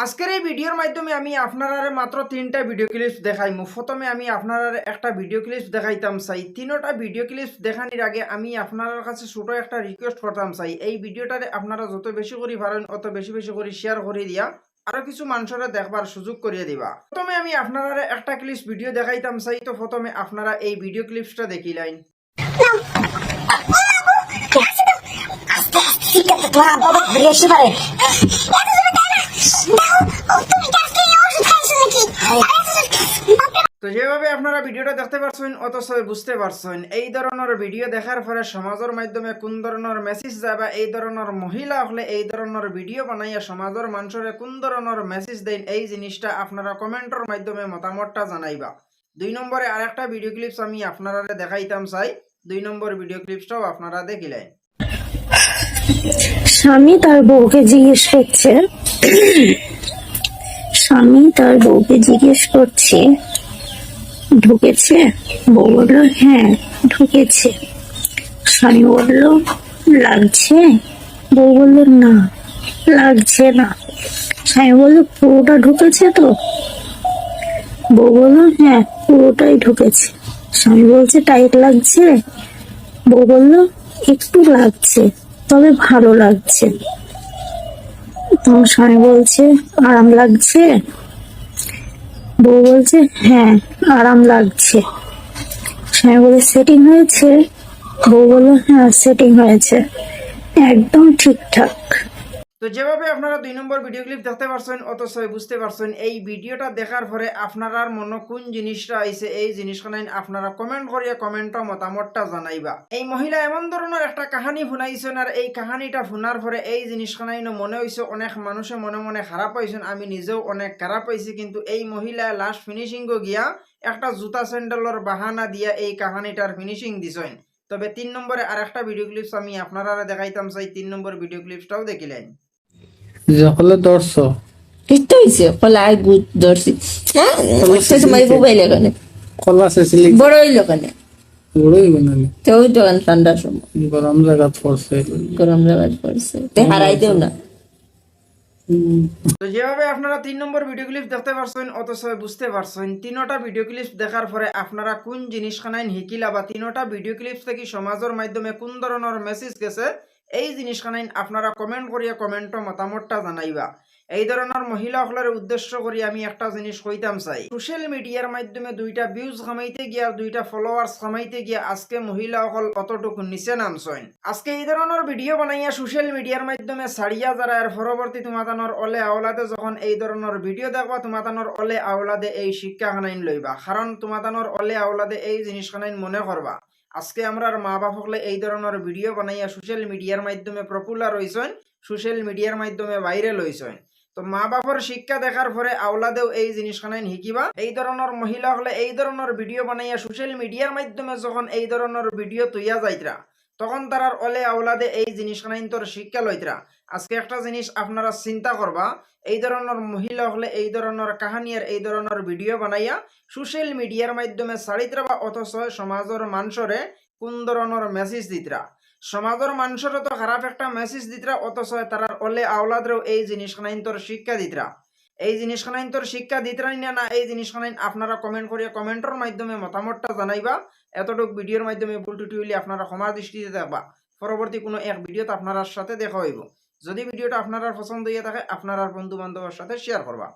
আজকের এই ভিডিওর মাধ্যমে আমি আপনারা মাত্র তিনটা ভিডিও ক্লিপস দেখাইমু প্রথমে আমি আপনারা একটা ভিডিও ক্লিপস দেখাইতাম চাই তিনোটা ভিডিও ক্লিপস দেখানির আগে আমি আপনার কাছে ছোট একটা রিকোয়েস্ট করতাম চাই এই ভিডিওটারে আপনারা যত বেশি করে পারেন অত বেশি বেশি করে শেয়ার করে দিয়া আরও কিছু মানুষের দেখবার সুযোগ করিয়ে দিবা প্রথমে আমি আপনারা একটা ক্লিপস ভিডিও দেখাইতাম চাই তো প্রথমে আপনারা এই ভিডিও ক্লিপসটা দেখিলাইন তোমার বাবা বেশি পারে যেভাবে আপনারা ভিডিওটা দেখতে পারছেন অথচ বুঝতে পারছেন, এই ধরনের ভিডিও দেখার পরে সমাজের মাধ্যমে কোন ধরনের মেসেজ যাবা, এই ধরনের মহিলা হলে এই ধরনের ভিডিও বানাইয়া সমাজের মানুষের কোন ধরনের মেসেজ দেন, এই জিনিসটা আপনারা কমেন্টের মাধ্যমে মতামতটা জানাইবা। দুই নম্বরে আরেকটা ভিডিও ক্লিপস আমি আপনারা দেখাইতাম, চাই। দুই নম্বর ভিডিও ক্লিপসটাও আপনারা দেখিলেন। স্বামী তার বউকে জিজ্ঞেস করছে। স্বামী তার বউকে জিজ্ঞেস করছে ঢুকেছে। বউ বলল হ্যাঁ ঢুকেছে। স্বামী বলল, লাগছে? বউ বলল, না, লাগছে না। স্বামী বলল, পুরোটা ঢুকেছে তো? বউ বলল হ্যাঁ পুরোটাই ঢুকেছে। স্বামী বলছে, টাইট লাগছে? বউ বলল, একটু লাগছে, তবে ভালো লাগছে। তখন স্বামী বলছে, আরাম লাগছে? বউ বলছে হ্যাঁ আরাম লাগছে। স্বামী বলে সেটিং হয়েছে? বউ বলল হ্যাঁ সেটিং হয়েছে। একদম ঠিকঠাক। তো যেভাবে আপনারা দুই নম্বর ভিডিও ক্লিপ দেখতে পারছেন, অথচ বুঝতে পারছেন, এই ভিডিওটা দেখার পরে আপনার মনে কোন জিনিসটা আইছে, এই জিনিসখানাই আপনারা কমেন্ট করিয়া কমেন্টও মতামতটা জানাইবা। এই মহিলা এমন ধরনের একটা কাহানি শুনাইছেন আর এই কাহানিটা শোনার পরে এই জিনিসখানাই মনে হয়েছে অনেক মানুষে মনে মনে খারাপ পাইছেন আমি নিজেও অনেক খারাপ পাইছি কিন্তু এই মহিলা লাস্ট ফিনিশিং গিয়া একটা জুতা স্যান্ডেলের বাহানা দিয়া এই কাহানিটার ফিনিশিং দিছেন। তবে তিন নম্বরে আর একটা ভিডিও ক্লিপস আমি আপনারা দেখাইতাম চাই তিন নম্বর ভিডিও ক্লিপসটাও দেখিলেন যখলে দর্শ কিস্ত হয়েছে কলাই গুড় ধরছি হ্যাঁ সময় মোবাইল এখানে কলা চেচিলি বড় হইল ওখানে বড়ই বানালি তো ওই দোকান ঠান্ডার সময়। গরম জায়গাত পড়ছে গরম লাগাত পড়ছে তে হারাই দেও না। তো যেভাবে আপনারা তিন নম্বর ভিডিও ক্লিপ দেখতে পারছেন অথচ বুঝতে পারছেন তিনোটা ভিডিও ক্লিপ দেখার পরে আপনারা কোন জিনিসখানাই শিকিলা বা তিনোটা ভিডিও ক্লিপ থেকে সমাজের মাধ্যমে কোন ধরনের মেসেজ গেছে এই জিনিসখানাই আপনারা কমেন্ট করিয়া কমেন্টও মতামতটা জানাইবা। এই ধরনের মহিলাসকলের উদ্দেশ্য করি আমি একটা জিনিস কইতাম চাই। সোশ্যাল মিডিয়ার মাধ্যমে দুইটা ভিউজ কামাইতে গিয়া, দুইটা ফলোয়ার্স কামাইতে গিয়া আজকে মহিলাসকল অতটুকু নিচে নামছেন। আজকে এই ধরনের ভিডিও বানাইয়া সোশ্যাল মিডিয়ার মাধ্যমে ছাড়িয়া যারা, এর পরবর্তী তোমাতানোর অলে আওলাদে যখন এই ধরনের ভিডিও দেখবা, তোমাতানোর অলে আওলাদে এই শিক্ষাখানাইন লইবা। কারণ তোমাতানোর অলে আওলাদে এই জিনিসখানাইন মনে করবা। আজকে আমরা মা বাপ হলে এই ধরনের ভিডিও বানাইয়া সোশ্যাল মিডিয়ার মাধ্যমে পপুলার হইছেন সোশ্যাল মিডিয়ার মাধ্যমে ভাইরাল হইছেন তো মা বাপর শিক্ষা দেখার পরে আওলাদেও এই জিনিসখানে শিকিবা এই ধরনের মহিলা হলে এই ধরনের ভিডিও বানাইয়া সোশ্যাল মিডিয়ার মাধ্যমে যখন এই ধরনের ভিডিও তৈয়া যাইতরা তখন তারার অলে আওলাদে এই জিনিসখানাইন তোর শিক্ষা লইতরা। আজকে একটা জিনিস আপনারা চিন্তা করবা, এই ধরনের মহিলা হলে এই ধরনের কাহানি আর এই ধরনের ভিডিও বানাইয়া সোশ্যাল মিডিয়ার মাধ্যমে ছাড়িতরা বা অথচ সমাজের মানুষরে কোন ধরনের মেসেজ দিতরা? সমাজের মানুষেরও তো খারাপ একটা মেসেজ দিতরা, অথচ তারার অলে আওলাদেরও এই জিনিসখানাইন তোর শিক্ষা দিতরা। এই জিনিসখানাইন তোর শিক্ষা দিতরানি না না, এই জিনিসখানাইন আপনারা কমেন্ট করিয়া কমেন্টর মাধ্যমে মতামতটা জানাইবা। এতটুক ভিডিওর মাধ্যমে ভুল টুটি হইলে আপনারা ক্ষমা দৃষ্টিতে দেখবা পরবর্তী কোনো এক ভিডিওতে আপনার সাথে দেখা হইব। যদি ভিডিওটা আপনারা পছন্দ হইয়া থাকে, আপনার বন্ধু বান্ধবের সাথে শেয়ার করবা।